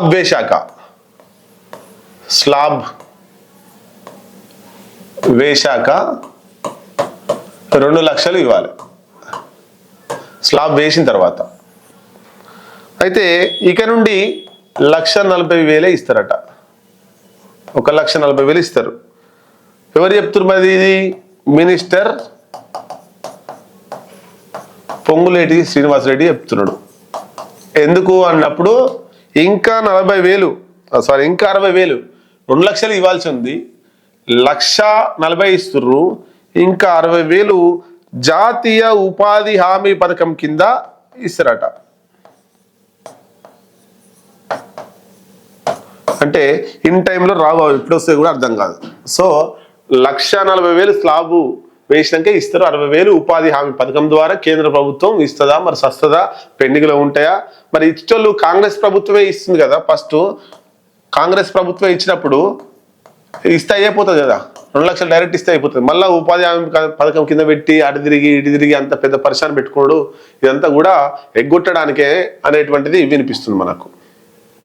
వేశాక. స్లాబ్ వేశాక రెండు లక్షలు ఇవ్వాలి. స్లాబ్ వేసిన తర్వాత. అయితే ఇక నుండి లక్ష నలభై వేలే ఇస్తారట. ఒక లక్ష నలభై వేలు ఇస్తారు. ఎవరు చెప్తున్నారు మరి ఇది? మినిస్టర్ పొంగులేటి శ్రీనివాసరెడ్డి చెప్తున్నాడు. ఎందుకు అన్నప్పుడు ఇంకా నలభై వేలు సారీ ఇంకా అరవై వేలు రెండు లక్షలు ఇవ్వాల్సి ఉంది. లక్ష నలభై ఇస్తుర్రు ఇంకా అరవై వేలు జాతీయ ఉపాధి హామీ పథకం కింద ఇస్తారట. అంటే ఇన్ టైంలో రావు ఇప్పుడు వస్తే కూడా అర్థం కాదు. సో లక్ష నలభై వేలు స్లాబు వేసినాక ఇస్తారు. అరవై వేలు ఉపాధి హామీ పథకం ద్వారా కేంద్ర ప్రభుత్వం ఇస్తుందా? మరి సస్తదా? పెండింగ్లో ఉంటాయా? మరి ఇచ్చోళ్ళు కాంగ్రెస్ ప్రభుత్వమే ఇస్తుంది కదా ఫస్ట్. కాంగ్రెస్ ప్రభుత్వం ఇచ్చినప్పుడు ఇస్తే అయిపోతుంది కదా. రెండు లక్షలు డైరెక్ట్ ఇస్తే అయిపోతుంది. మళ్ళీ ఉపాధి హామీ పథకం కింద పెట్టి అటు తిరిగి ఇటు తిరిగి అంత పెద్ద పరిశాన్ పెట్టుకోడు ఇదంతా కూడా ఎగ్గొట్టడానికే అనేటువంటిది వినిపిస్తుంది మనకు.